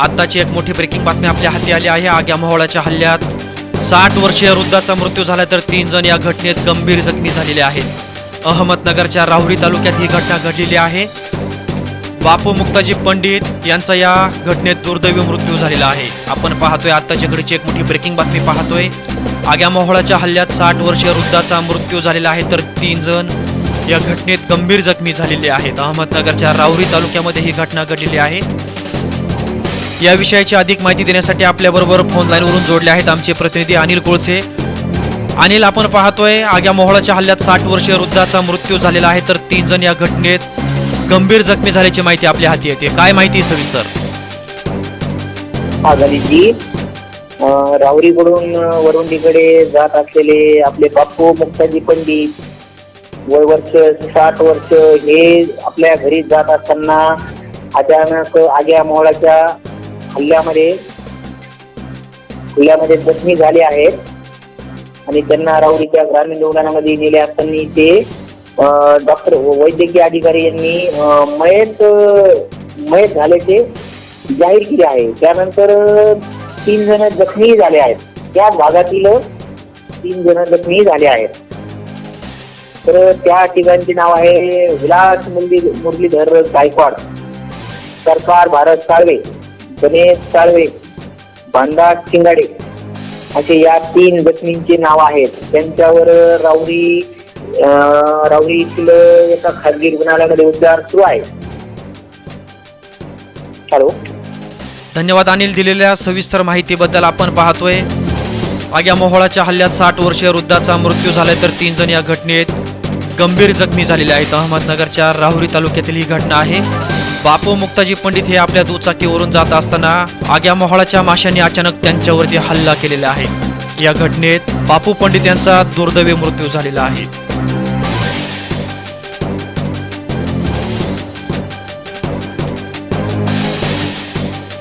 आत्ताची एक मोठी ब्रेकिंग बातमी आपल्या हाती आली आहे. आग्या मोहळाच्या हल्ल्यात साठ वर्षीय वृद्धाचा मृत्यू झाला तर तीन जण या घटनेत गंभीर जखमी झालेले आहेत. अहमदनगरच्या राहुरी तालुक्यात ही घटना घडलेली आहे. बापू मुक्ताजी पंडित यांचा या घटनेत दुर्दैवी मृत्यू झालेला आहे. आपण पाहतोय आत्ताच्या घडीची एक मोठी ब्रेकिंग बातमी पाहतोय. आग्या मोहळाच्या हल्ल्यात साठ वर्षीय वृद्धाचा मृत्यू झालेला आहे तर तीन जण या घटनेत गंभीर जखमी झालेले आहेत. अहमदनगरच्या राहुरी तालुक्यामध्ये ही घटना घडलेली आहे. या विषयाची अधिक माहिती देण्यासाठी आपल्याबरोबर फोन लाईनवरून जोडले आहेत आमचे प्रतिनिधी अनिल कोळसे अनिल आपण पाहतोय आग्या मोहळाच्या हल्ल्यात साठ वर्षीय वृद्धाचा मृत्यू झालेला आहे तर तीन जण या घटनेत गंभीर जखमी झाल्याची माहिती आपल्या हाती येते. काय माहिती सविस्तर? आघाडीची अं, राहुरीकडून अं, जात असलेले आपले बापू मुक्ताजी पंडित वय वर्ष साठ वर्ष हे आपल्या घरी जात असताना अचानक आग्या मोहळाच्या हल्ल्यामध्ये हल्ल्यामध्ये जखमी झाले आहेत. आणि त्यांना राऊरीच्या ग्रामीण रुग्णालयामध्ये नेले असताना ते डॉक्टर वैद्यकीय अधिकारी यांनी मयत मयत झाल्याचे जाहीर केले आहे. त्यानंतर तीन जण जखमी झाले आहेत. त्या भागातील तीन जण जखमी झाले आहेत. तर त्या ठिकाणचे नाव आहे विलास मुरलीधर गायकवाड. सरकार भारत साळवे गणेश साळवे बांदा शिंगाडे असे या तीन जखमींची नाव आहेत. त्यांच्यावर राऊरी अं, राऊरी येथील एका खाजगी रुग्णालयामध्ये उपचार सुरू आहे. हॅलो? धन्यवाद अनिल दिलेल्या सविस्तर माहितीबद्दल आपण पाहतोय. आग्या मोहोळाच्या हल्ल्यात साठ वर्षीय वृद्धाचा मृत्यू झालाय तर तीन जण या घटनेत गंभीर जखमी झालेले आहेत. अहमदनगरच्या राहुरी तालुक्यातील ही घटना आहे. बापू मुक्ताजी पंडित हे आपल्या दुचाकीवरून जात असताना आग्या मोहळाच्या माशांनी अचानक त्यांच्यावरती हल्ला केलेला आहे. या घटनेत बापू पंडित यांचा दुर्दैवी मृत्यू झालेला आहे.